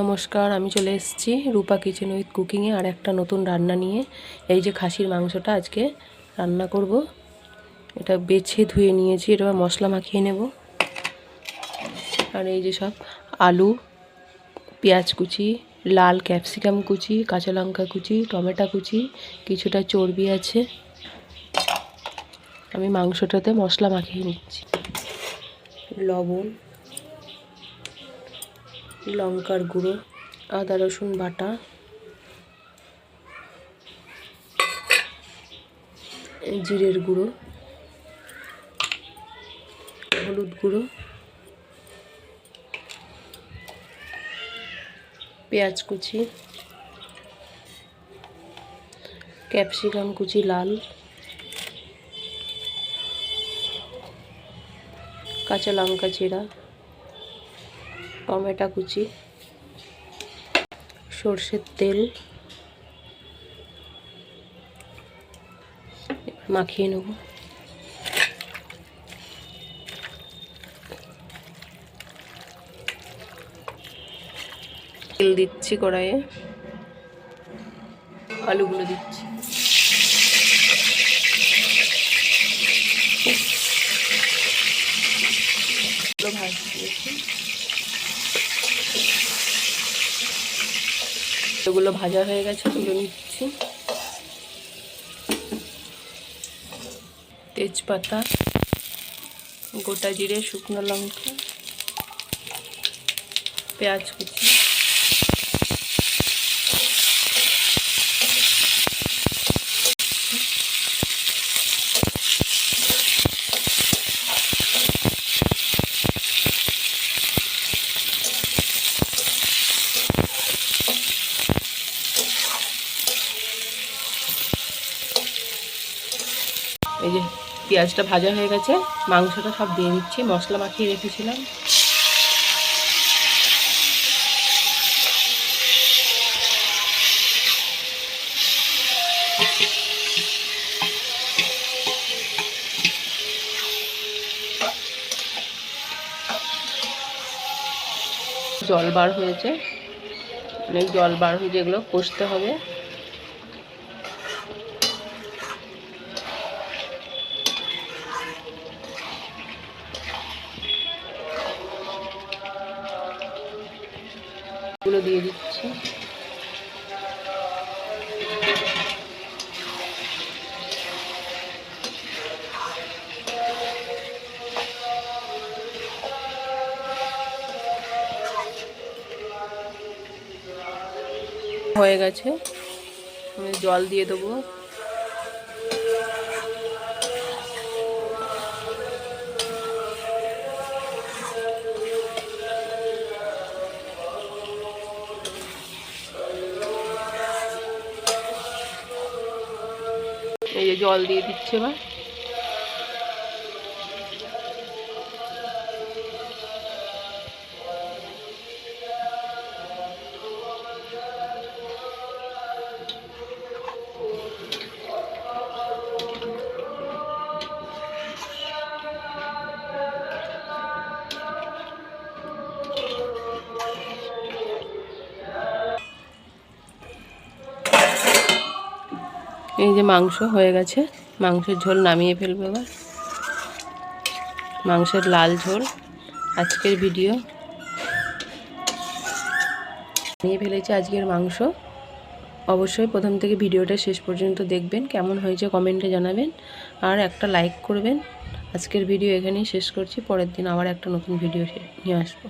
নমস্কার, আমি চলে এসেছি রূপা কিচেন উইথ কুকিংয়ে আর একটা নতুন রান্না নিয়ে। এই যে খাসির মাংসটা আজকে রান্না করব। এটা বেছে ধুয়ে নিয়েছি এটা মশলা মাখিয়ে নেব। আর এই যে সব আলু, পেঁয়াজ কুচি, লাল ক্যাপসিকাম কুচি, কাঁচা লঙ্কা কুচি, টমেটো কুচি, কিছুটা চর্বি আছে। আমি মাংসটাতে মশলা মাখিয়ে নিচ্ছি। লবণ লঙ্কার গুঁড়ো, আদা রসুন বাটা, জিরের গুঁড়ো, হলুদ গুঁড়ো, পেঁয়াজ কুচি, ক্যাপসিকাম কুচি লাল, কাঁচা লঙ্কা চিরা টমেটো কুচি সর্ষের তেল মাখিয়ে নেব। তেল দিচ্ছি কড়াইয়ে আলুগুলো দিচ্ছি। ভাজতে দিয়েছি এগুলো ভাজা হয়ে গেছে তুলে নিচ্ছি। তেজপাতা গোটা জিরে শুকনো লঙ্কা পেঁয়াজ কুচি। এই যে পেঁয়াজটা ভাজা হয়ে গেছে, মাংসটা সব দিয়ে দিচ্ছি, মশলা মাখিয়ে রেখেছিলাম। জল বার হয়েছে। অনেক জল বার হয়েছে এগুলো কষতে হবে। গুলো দিয়ে দিচ্ছি। হয়ে গেছে। আমি জল দিয়ে দেবো। এই জল দিয়ে দিচ্ছে এবার। এই যে মাংস হয়ে গেছে। মাংসের ঝোল নামিয়ে ফেলব এবার। মাংসের লাল ঝোল। আজকের ভিডিও। নিয়ে ফেলেছি আজকের মাংস। অবশ্যই প্রথম থেকে ভিডিওটা শেষ পর্যন্ত দেখবেন, কেমন হয়েছে কমেন্টে জানাবেন। আর একটা লাইক করবেন। আজকের ভিডিও এখানেই শেষ করছি। পরের দিন আবার একটা নতুন ভিডিও নিয়ে আসব।